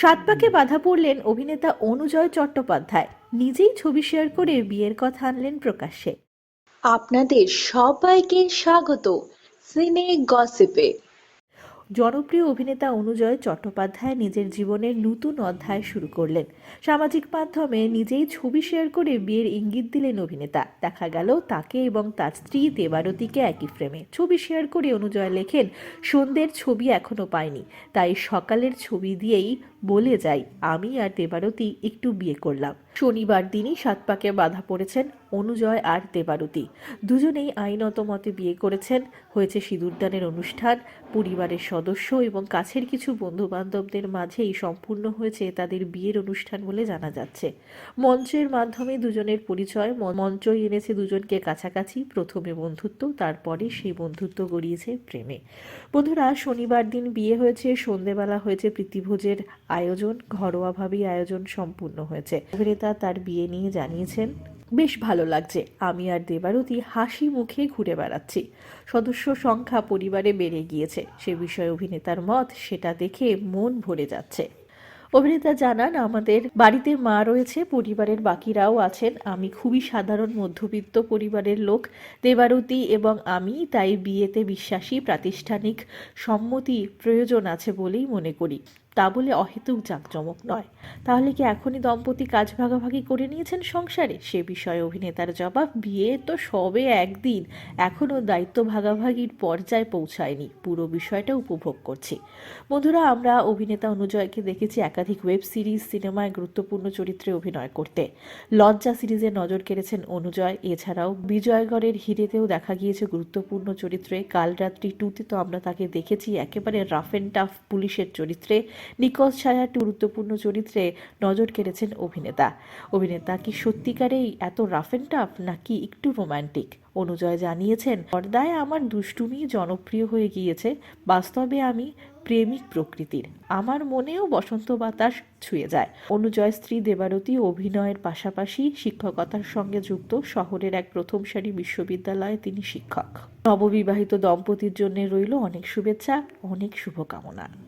সাত পাকে বাধা পড়লেন অভিনেতা অনুজয় চট্টোপাধ্যায়। নিজেই ছবি শেয়ার করে বিয়ের কথা আনলেন প্রকাশ্যে। আপনাদের সবাইকে স্বাগত। সিনে গসিপে। জনপ্রিয় অভিনেতা অনুজয় চট্টোপাধ্যায় নিজের জীবনের নতুন অধ্যায় শুরু করলেন। সামাজিক মাধ্যমে নিজেই ছবি শেয়ার করে বিয়ের ইঙ্গিত দিলেন অভিনেতা। দেখা গেল তাকে এবং তার স্ত্রী দেবারতীকে একই ফ্রেমে। ছবি শেয়ার করে অনুজয় লেখেন, সন্ধ্যের ছবি এখনও পাইনি। তাই সকালের ছবি দিয়েই বলে যাই, আমি আর দেবারতী একটু বিয়ে করলাম। শনিবার দিনই সাত পাকে বাধা পড়েছেন অনুজয় আর দেবারতী। দুজনেই আইনত মতে বিয়ে করেছেন। হয়েছে সিঁদুরদানের অনুষ্ঠান, পরিবারের সদস্য এবং কাছের কিছু বন্ধু বান্ধবদের মাঝেই সম্পূর্ণ হয়েছে তাদের বিয়ের অনুষ্ঠান বলে জানা যাচ্ছে। মঞ্চের মাধ্যমে দুজনের পরিচয় মঞ্চই এনেছে দুজনকে কাছাকাছি, প্রথমে বন্ধুত্ব, তারপরে সেই বন্ধুত্ব গড়িয়েছে প্রেমে। বন্ধুরা, শনিবার দিন বিয়ে হয়েছে, সন্ধেবেলা হয়েছে প্রীতিভোজের আয়োজন ঘরোয়াভাবেই আয়োজন সম্পূর্ণ হয়েছে। অভিনেতা তার বিয়ে নিয়ে জানিয়েছেন বেশ ভালো লাগছে। আমি আর দেবারতি হাসি মুখে ঘুরে বেড়াচ্ছি। সদস্য সংখ্যা পরিবারে বেড়ে গিয়েছে। সে বিষয়ে অভিনেতার মত সেটা দেখে মন ভরে যাচ্ছে। অভিনেতা জানান, আমাদের বাড়িতে মা রয়েছে, পরিবারের বাকিরাও আছেন। আমি খুবই সাধারণ মধ্যবিত্ত পরিবারের লোক, দেবারতী এবং আমি, তাই বিয়েতে বিশ্বাসী, প্রাতিষ্ঠানিক সম্মতি প্রয়োজন আছে বলেই মনে করি। তা বলে অহেতুক জাঁকজমক নয়। তাহলে কি এখনই দম্পতি কাজ ভাগাভাগি করে নিয়েছেন সংসারে? সে বিষয়ে অভিনেতার জবাব, বিয়ে তো সবে একদিন। এখনও দায়িত্ব ভাগাভাগির পর্যায়ে পৌঁছায়নি। পুরো বিষয়টা উপভোগ করছি। বন্ধুরা, আমরা অভিনেতা অনুজয়কে দেখেছি একাধিক ওয়েব সিরিজ, সিনেমায় গুরুত্বপূর্ণ চরিত্রে অভিনয় করতে। লজ্জা সিরিজে নজর কেড়েছেন অনুজয়। এছাড়াও বিজয়গড়ের হিরেতেও দেখা গিয়েছে গুরুত্বপূর্ণ চরিত্রে। কাল রাত্রি টুতে তো আমরা তাকে দেখেছি একেবারে রাফ অ্যান্ড টাফ পুলিশের চরিত্রে। নিকজ ছায়া গুরুত্বপূর্ণ চরিত্রে নজর কেড়েছেন অভিনেতা। অভিনেতা কি সত্যিকারেই এত রাফ অ্যান্ড টাফ নাকি একটু রোমান্টিক অনুজয় জানিয়েছেন, পর্দায় আমার দুষ্টুমি জনপ্রিয় হয়ে গিয়েছে, বাস্তবে আমি প্রেমিক প্রকৃতির। আমার মনেও বসন্ত বাতাস ছুঁয়ে যায়। অনুজয় স্ত্রী দেবারতী অভিনয়ের পাশাপাশি শিক্ষকতার সঙ্গে যুক্ত শহরের এক প্রথম সারি বিশ্ববিদ্যালয়ে তিনি শিক্ষক। নববিবাহিত দম্পতির জন্য রইল অনেক শুভেচ্ছা, অনেক শুভকামনা।